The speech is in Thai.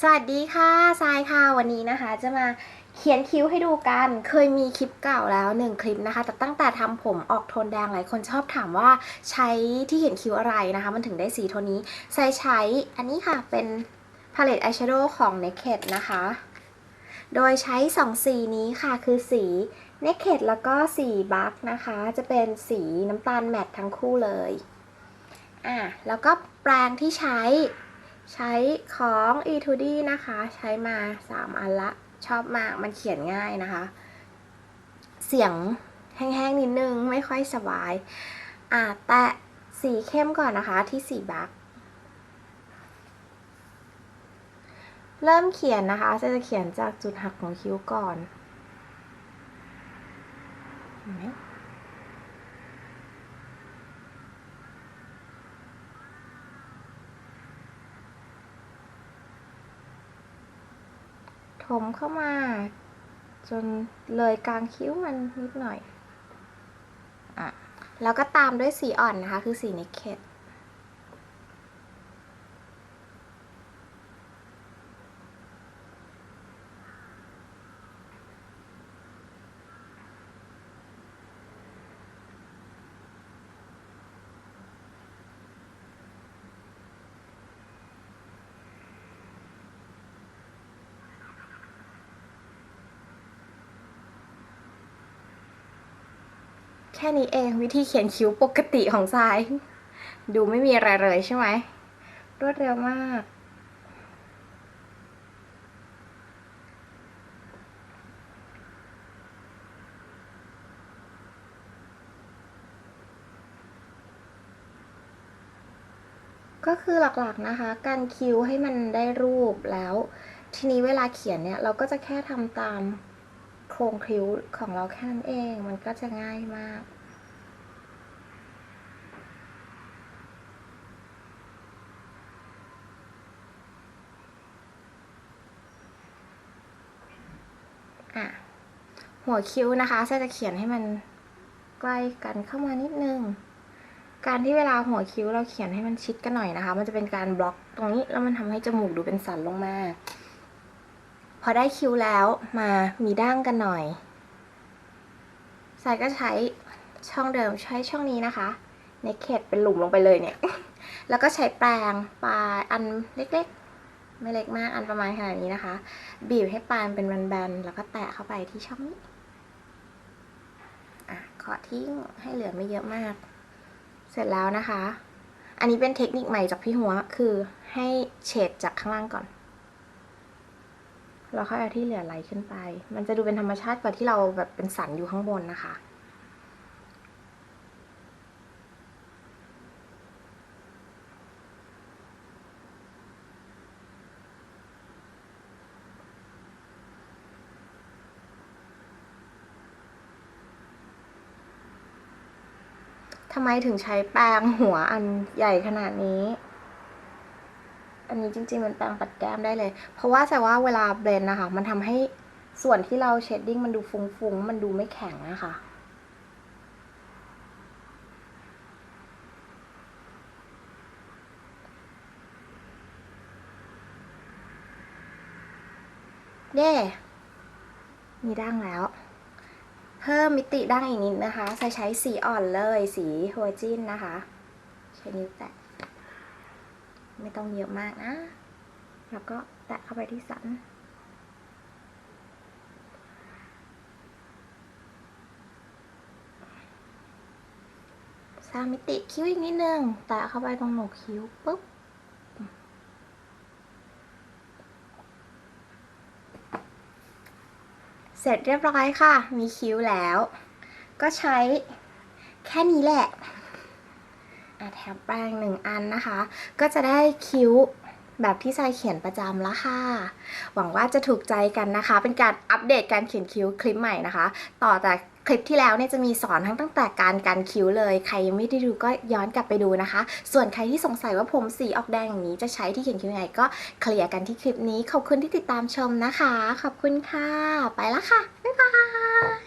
สวัสดีค่ะทรายค่ะวันนี้นะคะ จะมาเขียนคิ้วให้ดูกัน เคยมีคลิปเก่าแล้วหนึ่งคลิปนะคะ แต่ตั้งแต่ทำผมออกโทนแดงหลายคนชอบถามว่าใช้ที่เขียนคิ้วอะไรนะคะ มันถึงได้สีโทนนี้ทรายใช้อันนี้ค่ะเป็นพาเลตอายแชโดว์ของ Naked นะคะ โดยใช้ 2 สีนี้ค่ะคือสี Naked แล้วก็สีบัคนะคะ จะเป็นสีน้ำตาลแมตต์ทั้งคู่เลยอะแล้วก็แปรงที่ใช้ ใช้ของ e 2 d นะคะ ใช้มา 3 อันละ ชอบมาก มันเขียนง่ายนะคะ เสียงแห้งๆนิดนึง ไม่ค่อยสบาย อะแตะสีเข้มก่อนนะคะที่สีบักเริ่มเขียนนะคะจะเขียนจากจุดหักของคิ้วก่อนเห็นไหม ถมเข้ามา จนเลยกลางคิ้วมันนิดหน่อยอะแล้วก็ตามด้วยสีอ่อนนะคะ คือสีนิเ d แค่นี้เองวิธีเขียนคิ้วปกติของทราย ดูไม่มีอะไรเลยใช่ไหม รวดเร็วมาก ก็คือหลักๆนะคะ การคิ้วให้มันได้รูปแล้ว ทีนี้เวลาเขียนเนี่ย เราก็จะแค่ทำตามโครงคิ้วของเราแค่นั้นเอง มันก็จะง่ายมาก อะหัวคิ้วนะคะเซจะเขียนให้มันใกล้กันเข้ามานิดนึง การที่เวลาหัวคิ้วเราเขียนให้มันชิดกันหน่อยนะคะ มันจะเป็นการบล็อกตรงนี้แล้วมันทำให้จมูกดูเป็นสันลงมา พอได้คิ้วแล้วมามีด่างกันหน่อยสายก็ใช้ช่องเดิมใช้ช่องนี้นะคะ ในเขตเป็นหลุมลงไปเลยเนี่ย แล้วก็ใช้แปรงปลายอันเล็กๆ ไม่เล็กมากอันประมาณขนาดนี้นะคะ บีบให้ปานเป็นแบนๆแล้วก็แตะเข้าไปที่ช่องนี้อะขอทิ้งให้เหลือไม่เยอะมาก เสร็จแล้วนะคะ อันนี้เป็นเทคนิคใหม่จากพี่หัวคือให้เฉดจากข้างล่างก่อนแล้วค่อยเอาที่เหลือไหลขึ้นไป มันจะดูเป็นธรรมชาติกว่าที่เราแบบเป็นสันอยู่ข้างบนนะคะ ทำไมถึงใช้แปรงหัวอันใหญ่ขนาดนี้ อันนี้จริงๆมันแปรงปัดแก้มได้เลย เพราะว่าแต่ว่าเวลาเบลนด์นะคะ มันทำให้ส่วนที่เราเชดดิ้งมันดูฟุ้งๆ มันดูไม่แข็งนะคะเย่มีด่างแล้ว เพิ่มมิติด่างอีกนิดนะคะใช้ใช้สีอ่อนเลยสีหัวจินนะคะ ใช้นิ้วแตะ ไม่ต้องเยอะมากนะ แล้วก็แตะเข้าไปที่สันสร้างมิติคิ้วอีกนิดนึง แตะเข้าไปตรงโหนกคิ้วปุ๊บ เสร็จเรียบร้อยค่ะ มีคิ้วแล้ว ก็ใช้แค่นี้แหละอะแถมแปรงหนึ่งอันนะคะ ก็จะได้คิ้ว แบบที่ทรายเขียนประจำแล้วค่ะ หวังว่าจะถูกใจกันนะคะ เป็นการอัปเดตการเขียนคิ้วคลิปใหม่นะคะ ต่อจากคลิปที่แล้วเนี่ยจะมีสอนทั้งตั้งแต่การการคิ้วเลย ใครยังไม่ได้ดูก็ย้อนกลับไปดูนะคะ ส่วนใครที่สงสัยว่าผมสีออกแดงอย่างนี้จะใช้ที่เขียนคิ้วยังไงก็เคลียร์กันที่คลิปนี้ ขอบคุณที่ติดตามชมนะคะ ขอบคุณค่ะ ไปละค่ะ บ๊ายบาย